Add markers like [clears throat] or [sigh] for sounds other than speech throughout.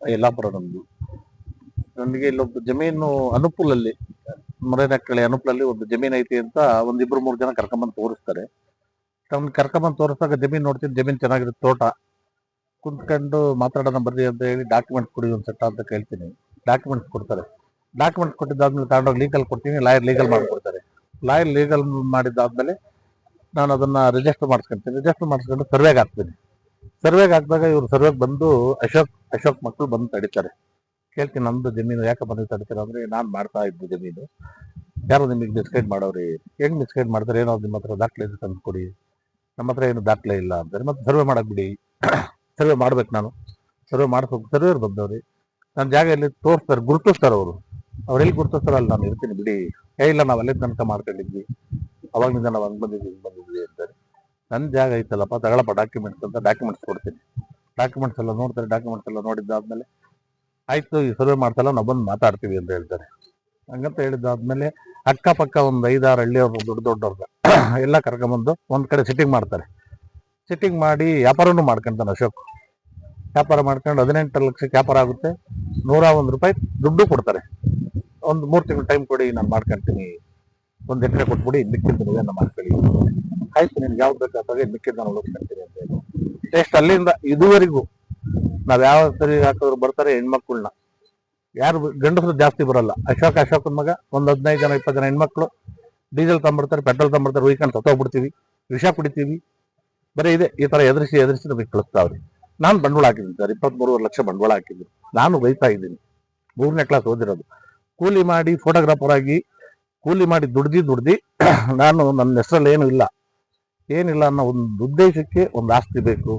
ಯಲ್ಲಾಪುರ ನಮ್ದು ನನಗೆ ಇಲ್ಲೊಬ್ಬ ಜಮೀನು ಅನುಕೂಲಲ್ಲಿ ಮರೇನಕ್ಕಳಿ ಅನುಕೂಲಲ್ಲಿ ಒಂದು ಜಮೀನ್ ಐತಿ ಅಂತ ಒಂದಿಬ್ರು ಮೂರು ಜನ ಕರ್ಕೊಂಬಂದು ತೋರಿಸ್ತಾರೆ. ತಮ್ಮ ಕರ್ಕೊಂಬಂದು ತೋರಿಸಿದಾಗ ಜಮೀನ್ ನೋಡ್ತೀನಿ, ಜಮೀನ್ ಚೆನ್ನಾಗಿದೆ ತೋಟ. ಕುಂತ್ಕೊಂಡು ಮಾತಾಡೋಣ ಬರ್ರಿ ಅಂತ ಹೇಳಿ ಡಾಕ್ಯುಮೆಂಟ್ಸ್ ಕೊಡಿ ಒಂದು ಸೆಟ್ ಅಂತ ಕೇಳ್ತೀನಿ. ಡಾಕ್ಯುಮೆಂಟ್ಸ್ ಕೊಡ್ತಾರೆ. ಡಾಕ್ಯುಮೆಂಟ್ಸ್ ಕೊಟ್ಟಿದ್ದಾದ್ಮೇಲೆ ತಗೊಂಡೋಗಿ ಲೀಗಲ್ ಕೊಡ್ತೀನಿ ಲಾಯರ್ ಲೀಗಲ್ ಮಾಡ್ಕೊಡ್ತಾರೆ. ಲಾಯರ್ ಲೀಗಲ್ ಮಾಡಿದ್ದಾದ್ಮೇಲೆ ನಾನು ಅದನ್ನ ರಿಜಿಸ್ಟರ್ ಮಾಡಿಸ್ಕೊಂತೀನಿ. ರಿಜಿಸ್ಟರ್ ಮಾಡಿಸ್ಕೊಂಡು ಸರ್ವೆಗೆ ಹಾಕ್ತೀನಿ. ಸರ್ವೆಗೆ ಹಾಕಿದಾಗ ಇವ್ರು ಸರ್ವೆಗೆ ಬಂದು ಅಶೋಕ್ ಅಶೋಕ್ ಮಕ್ಕಳು ಬಂದು ತಡಿತಾರೆ. ಕೇಳ್ತೀನಿ ನಮ್ದು ಜಮೀನು ಯಾಕೆ ಬಂದು ತಡಿತಾರೆ ಅಂದ್ರೆ ನಾನು ಮಾಡ್ತಾ ಇದ್ದು ಜಮೀನು. ಯಾರು ನಿಮಗೆ ಮಿಸ್ಗೈಡ್ ಮಾಡೋರಿ ಹೆಂಗ್ ಮಿಸ್ಗೈಡ್ ಮಾಡ್ತಾರೆ? ಏನೋ ನಿಮ್ಮ ಹತ್ರ ದಾಖಲೆ ಇದೆ ತಂದು ಕೊಡಿ. ನಮ್ಮ ಹತ್ರ ಏನು ದಾಖಲೆ ಇಲ್ಲ ಅಂತಾರೆ. ಮತ್ತೆ ಸರ್ವೆ ಮಾಡಕ್ ಬಿಡಿ. ಸರ್ವೆ ಮಾಡ್ಬೇಕು ನಾನು. ಸರ್ವೆ ಮಾಡಿಸ್ಬೇಕು ಸರ್ವೇರ್ ಬಂದವ್ರಿ. ನನ್ನ ಜಾಗ ಎಲ್ಲಿ ತೋರಿಸ್ತಾರೆ, ಗುರುತಿಸ್ತಾರೆ ಅವರು. ಅವ್ರು ಎಲ್ಲಿ ಗುರುತಿಸ್ತಾರೆ ಅಲ್ಲಿ ನಾನು ಇರ್ತೀನಿ ಬಿಡಿ. ಏ, ಇಲ್ಲ, ನಾವು ಅಲ್ಲೇ ತನಕ ಮಾಡ್ಕೊಂಡಿದ್ವಿ ಅವಾಗಿಂದ ನಾವು ಹಂಗ್ ಬಂದಿದ್ವಿ ಹಿಂಗ್ ಬಂದಿದ್ವಿ ಅಂತಾರೆ. ನನ್ನ ಜಾಗ ಐತಲ್ಲಪ್ಪ, ತಗೊಳಪ್ಪ ಡಾಕ್ಯುಮೆಂಟ್ಸ್ ಅಂತ ಡಾಕ್ಯುಮೆಂಟ್ಸ್ ಕೊಡ್ತೀನಿ. ಡಾಕ್ಯುಮೆಂಟ್ಸ್ ಎಲ್ಲ ನೋಡ್ತಾರೆ ಡಾಕ್ಯುಮೆಂಟ್ಸ್ ಎಲ್ಲ ನೋಡಿದ್ದಾದ್ಮೇಲೆ ಆಯಿತು, ಈ ಸರ್ವೆ ಮಾಡ್ತಲ್ಲ ನಾವು ಬಂದು ಮಾತಾಡ್ತೀವಿ ಅಂತ ಹೇಳ್ತಾರೆ. ಹಂಗಂತ ಹೇಳಿದ್ದಾದ್ಮೇಲೆ ಅಕ್ಕಪಕ್ಕ ಒಂದು ಐದಾರು ಹಳ್ಳಿಯವ್ರು ದೊಡ್ಡ ದೊಡ್ಡವ್ರದ್ದು [clears throat] ಎಲ್ಲ ಕರ್ಕೊಂಬಂದು ಒಂದು ಕಡೆ ಸಿಟ್ಟಿಂಗ್ ಮಾಡ್ತಾರೆ. ಸಿಟ್ಟಿಂಗ್ ಮಾಡಿ ವ್ಯಾಪಾರನೂ ಮಾಡ್ಕೊಂತಾನೆ ಅಶೋಕ್. ವ್ಯಾಪಾರ ಮಾಡ್ಕೊಂಡು ಹದಿನೆಂಟು ಲಕ್ಷಕ್ಕೆ ವ್ಯಾಪಾರ ಆಗುತ್ತೆ. ನೂರ ಒಂದು ರೂಪಾಯಿ ದುಡ್ಡು ಕೊಡ್ತಾರೆ. ಒಂದು ಮೂರು ತಿಂಗಳು ಟೈಮ್ ಕೊಡಿ, ನಾನು ಮಾಡ್ಕೊಂತೀನಿ. ಒಂದು ಎಕರೆ ಕೊಟ್ಬಿಡಿ ಮಿಕ್ಕಿದ್ದು ನಮ್ಮ ಮಾಡ್ಕೊಳ್ಳಿ ಆಯ್ತು, ನಿನ್ಗೆ ಯಾವ್ದು ಬೇಕಾದಾಗ ಮಿಕ್ಕಿದ್ದು ನಾನು ಉಳಿಸ್ಕೊಂತೀನಿ ಅಂತ ಹೇಳಿ. ನೆಕ್ಸ್ಟ್ ಅಲ್ಲಿಂದ ಇದುವರೆಗೂ ನಾವ್ ಯಾವ ಸರಿ ಹಾಕಿದ್ರು ಬರ್ತಾರೆ ಹೆಣ್ಮಕ್ಳನ್ನ. ಯಾರು ಗಂಡಸರು ಜಾಸ್ತಿ ಬರಲ್ಲ. ಅಶೋಕ್, ಅಶೋಕನ ಮಗ, ಒಂದ್ ಹದಿನೈದು ಜನ ಇಪ್ಪತ್ತು ಜನ ಹೆಣ್ಮಕ್ಳು. ಡೀಸೆಲ್ ತಂಬರ್ತಾರೆ, ಪೆಟ್ರೋಲ್ ತಂದ್ಬಿಡ್ತಾರೆ ವೀಕೆಂಡ್ ಸತ್ತೋಗ್ಬಿಡ್ತೀವಿ ವಿಷ ಕುಡಿತೀವಿ. ಬರೀ ಇದೆ, ಈ ತರ ಎದುರಿಸಿ ಎದುರಿಸಿ ನಮಗೆ ಕಳಿಸ್ತಾವ್ರಿ. ನಾನು ಬಂಡವಾಳ ಹಾಕಿದ್ದೀನಿ ಸರ್, ಇಪ್ಪತ್ಮೂರುವರೆ ಲಕ್ಷ ಬಂಡವಾಳ ಹಾಕಿದ್ದೀನಿ. ನಾನು ರೈತ ಇದ್ದೀನಿ. ಮೂರನೇ ಕ್ಲಾಸ್ ಓದಿರೋದು. ಕೂಲಿ ಮಾಡಿ ಫೋಟೋಗ್ರಾಫರ್ ಆಗಿ ಕೂಲಿ ಮಾಡಿ ದುಡ್ದಿ ದುಡ್ದಿ [clears throat] ನಾನು ನನ್ನ ಹೆಸರಲ್ಲಿ ಏನು ಇಲ್ಲ. ಏನಿಲ್ಲ ಅನ್ನೋ ಒಂದು ಉದ್ದೇಶಕ್ಕೆ ಒಂದು ಆಸ್ತಿ ಬೇಕು.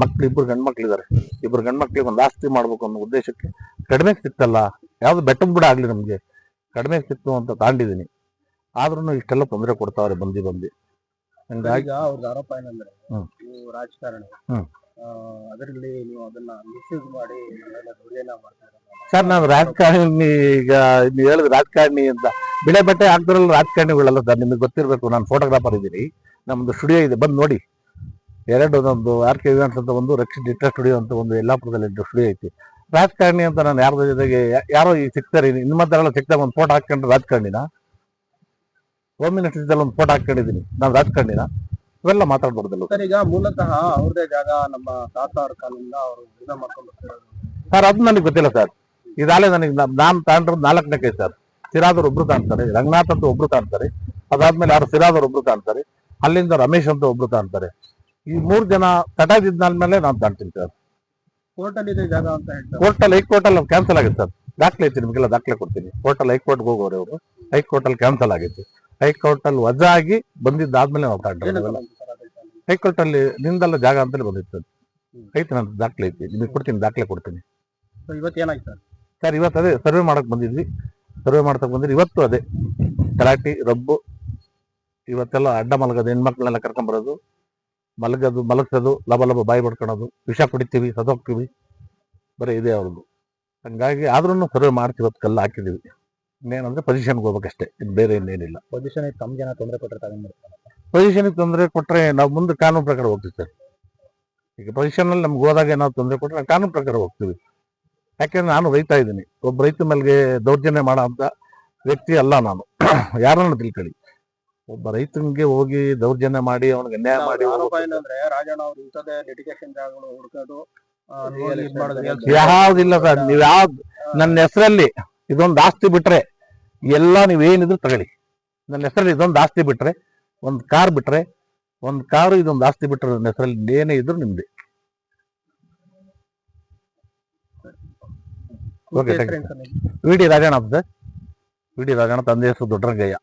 ಮಕ್ಳು ಇಬ್ಬರು ಗಂಡ್ಮಕ್ಳಿದ್ದಾರೆ. ಇಬ್ರು ಗಂಡ್ಮಕ್ಳಿಗೆ ಒಂದು ಆಸ್ತಿ ಮಾಡ್ಬೇಕು ಅನ್ನೋ ಉದ್ದೇಶಕ್ಕೆ ಕಡಿಮೆ ಸಿಕ್ತಲ್ಲ. ಯಾವುದು ಬೆಟ್ಟದ ಬಿಡ ಆಗಲಿ ನಮಗೆ. ಕಡಿಮೆ ಸಿಕ್ತು ಅಂತ ತಾಂಡಿದ್ದೀನಿ. ಆದ್ರೂ ಇಷ್ಟೆಲ್ಲ ತೊಂದರೆ ಕೊಡ್ತಾವ್ರೆ ಬಂದಿ ಬಂದಿ. ಹಂಗಾಗಿ ಅವ್ರದ್ದು ಆರೋಪ ಏನಂದ್ರೆ. ನೀವು ರಾಜಕಾರಣಿ. ಅದರಲ್ಲಿ ನೀವು ಅದನ್ನ ಮಿಸ್ಯೂಸ್ ಮಾಡಿ ಸರ್ ನಾನು ರಾಜಕಾರಣಿ ಈಗ ನೀವು ಹೇಳಿದ ರಾಜಕಾರಣಿ ಅಂತ ಬಿಳೆ ಬಟ್ಟೆ ಹಾಕ್ತಿರಲ್ಲ ರಾಜಕಾರಣಿಗಳಲ್ಲ ಸರ್ ನಿಮಗೆ ಗೊತ್ತಿರಬೇಕು ನಾನು ಫೋಟೋಗ್ರಾಫರ್ ಇದ್ದೀನಿ ನಮ್ಮದು ಸ್ಟುಡಿಯೋ ಇದೆ ಬಂದು ನೋಡಿ. ಎರಡು ಒಂದು ಆರ್ ಕೆ ಇವೆಂಟ್ಸ್ ಅಂತ ಒಂದು ರಕ್ಷಿತ್ ಡಿಟ್ರಾ ಸ್ಟುಡಿಯೋ ಅಂತ ಒಂದು ಯಲ್ಲಾಪುರದಲ್ಲಿ ಸ್ಟುಡಿಯೋ ಐತಿ. ರಾಜಕಾರಣಿ ಅಂತ ನಾನು ಯಾರ ಜೊತೆಗೆ ಯಾರೋ ಈ ಸಿಗ್ತಾರೆ ಎಲ್ಲ ಸಿಗ್ತಾರೆ ಒಂದು ಫೋಟೋ ಹಾಕೊಂಡ್ರೆ ರಾಜಕಾರಣಿನ? ಹೋಮ್ ಮಿನಿಸ್ಟರ್ ಒಂದು ಫೋಟೋ ಹಾಕೊಂಡಿದ್ದೀನಿ ನಾನು ರಾಜಕಾರಣಿನ? ಇವೆಲ್ಲ ಮಾತಾಡ್ಬಾರ್ದಲ್ಲ ಸರ್ ಈಗ ಮೂಲತಃ ಅವ್ರದೇ ಜಾಗ ನಮ್ಮ ತಾತ ಅವ್ರ ಕಾಲದಿಂದ ಅವರು ಮಾಡ್ಕೊಂಡು ಸರ್ ಅದು ನನಗೆ ಗೊತ್ತಿಲ್ಲ ಸರ್. ಇದಾಲೆ ನನಗೆ ನಾನು ತಾಂಡ್ರದ್ದು ನಾಲ್ಕನೇ ಕೈ ಸರ್. ಸಿರಾದವ್ರು ಒಬ್ರು ಕಾಣ್ತಾರೆ ರಂಗನಾಥ್ ಅಂತ ಒಬ್ರು ಕಾಣ್ತಾರೆ ಅದಾದ್ಮೇಲೆ ಯಾರು ಸಿರಾದವ್ರು ಒಬ್ರು ಕಾಣ್ತಾರೆ ಅಲ್ಲಿಂದ ರಮೇಶ್ ಅಂತ ಒಬ್ರು ಕಾಣ್ತಾರೆ. ಈ ಮೂರ್ ಜನ ತಟಾದಿದ್ದಾದ್ಮೇಲೆ ನಾನು ಕಾಣ್ತೀನಿ ಸರ್. ಕೋರ್ಟ್ ಅಲ್ಲಿ ಇದೆ ಜಾಗ ಅಂತ ಹೇಳ್ತಾರೆ. ಕೋರ್ಟಲ್ಲಿ ಹೈಕೋರ್ಟಲ್ಲಿ ಕ್ಯಾನ್ಸಲ್ ಆಗಿತ್ತು ಸರ್. ದಾಖಲೆ ಐತಿ ನಿಮಗೆಲ್ಲ ದಾಖಲೆ ಕೊಡ್ತೀನಿ. ಕೋರ್ಟಲ್ಲಿ ಹೈಕೋರ್ಟ್ಗೆ ಹೋಗೋರು ಅವರು ಹೈಕೋರ್ಟಲ್ಲಿ ಕ್ಯಾನ್ಸಲ್ ಆಗಿತ್ತು. ಹೈಕೋರ್ಟಲ್ಲಿ ವಜಾ ಆಗಿ ಬಂದಿದ್ದಾದ್ಮೇಲೆ ನಾವು ತಾಂಡ್ರೆ ಹೈಕೋರ್ಟ್ ಅಲ್ಲಿ ನಿಂದಲ್ಲ ಜಾಗ ಅಂತಲೇ ಬಂದಿತ್ತು ಸರ್. ಐತಿ ನಾನು ದಾಖಲೆ ಐತಿ. ನಿಮಗೆ ಕೊಡ್ತೀನಿ ದಾಖಲೆ ಕೊಡ್ತೀನಿ. ಇವತ್ತು ಏನಾಯ್ತು ಸರ್? ಸರ್ ಇವತ್ತು ಅದೇ ಸರ್ವೆ ಮಾಡಕ್ ಬಂದಿದ್ವಿ. ಸರ್ವೆ ಮಾಡ್ತಾ ಬಂದ್ರೆ ಇವತ್ತು ಅದೇ. ತಲಾಟಿ ರಬ್ಬು ಇವತ್ತೆಲ್ಲ ಅಡ್ಡ ಮಲಗೋದು ಹೆಣ್ಮಕ್ಳನ್ನೆಲ್ಲ ಕರ್ಕೊಂಬರೋದು. ಮಲಗೋದು ಮಲಗಿಸೋದು ಲಬ ಲಬ ಬಾಯಿ ಬಡ್ಕೊಳೋದು. ವಿಷ ಕುಡಿತೀವಿ ಸದೋಗ್ತೀವಿ ಬರೀ ಇದೆ ಅವ್ರದ್ದು. ಹಂಗಾಗಿ ಆದ್ರೂ ಸರ್ವೆ ಮಾಡ್ತೀವಿ ಇವತ್ತು ಕಲ್ಲು ಹಾಕಿದೀವಿ ಇನ್ನೇನಂದ್ರೆ ಪೊಸಿಷನ್ಗೆ ಹೋಗ್ಬೇಕಷ್ಟೇ. ಇದು ಬೇರೆ ಇನ್ನೇನಿಲ್ಲ. ಪೊಸಿಷನ್ ತಮ್ಮ ಜನ ತೊಂದರೆ ಕೊಟ್ಟರೆ ಪೊಸಿಷನಿಗೆ ಪೊಸಿಷನ್ಗೆ ತೊಂದರೆ ಕೊಟ್ಟರೆ ನಾವು ಮುಂದೆ ಕಾನೂನು ಪ್ರಕಾರ ಹೋಗ್ತೀವಿ ಸರ್. ಈಗ ಪೊಸಿಷನ್ ಅಲ್ಲಿ ನಮ್ಗೆ ಹೋದಾಗ ಏನಾದ್ರು ತೊಂದರೆ ಕೊಟ್ಟರೆ ಕಾನೂನು ಪ್ರಕಾರ ಹೋಗ್ತೀವಿ. ಯಾಕೆಂದ್ರೆ ನಾನು ರೈತ ಇದ್ದೀನಿ. ಒಬ್ಬ ರೈತ ಮೇಲೆ ದೌರ್ಜನ್ಯ ಮಾಡ ಅಂತ ವ್ಯಕ್ತಿ ಅಲ್ಲ ನಾನು. [clears throat] ಯಾರನ್ನು ತಿಳ್ಕೊಳ್ಳಿ. ಒಬ್ಬ ರೈತನಿಗೆ ಹೋಗಿ ದೌರ್ಜನ್ಯ ಮಾಡಿ ಅವನಿಗೆ ಅನ್ಯಾಯ ಮಾಡಿ ರಾಜಣ್ಣ ಅವ್ರು ಇಂಥದ್ದೇ ಲಿಟಿಗೇಷನ್ ಜಾಗಗಳು ಹುಡುಕೋದು ಆ, ನೋಡಿ ಇದ್ ಮಾಡೋದು ಯಾವ್ದಿಲ್ಲ ಸರ್. ನೀವ್ ಯಾವ್ದು ನನ್ನ ಹೆಸರಲ್ಲಿ ಇದೊಂದು ಆಸ್ತಿ ಬಿಟ್ರೆ ಎಲ್ಲ ನೀವೇನಿದ್ರು ತಗೊಳ್ಳಿ. ನನ್ನ ಹೆಸರಲ್ಲಿ ಇದೊಂದು ಆಸ್ತಿ ಬಿಟ್ರೆ ಒಂದ್ ಕಾರ್ ಬಿಟ್ರೆ ಒಂದ್ ಕಾರು ಇದೊಂದು ಆಸ್ತಿ ಬಿಟ್ರೆ ನನ್ನ ಹೆಸರಲ್ಲಿ ಏನೇ ಇದ್ರು ನಿಮ್ದೆ. ಓಕೆ ಹೆಸ್ರೇನ್ ಸರ್ ನಿಮ್ದು? ವಿ ಡಿ ರಾಜಣ್ಣ ಅಂತ ಸರ್ ವಿ ಡಿ ರಾಜಣ್ಣ ತಂದೆ ಹೆಸರು ದೊಡ್ಡರಂಗಯ್ಯ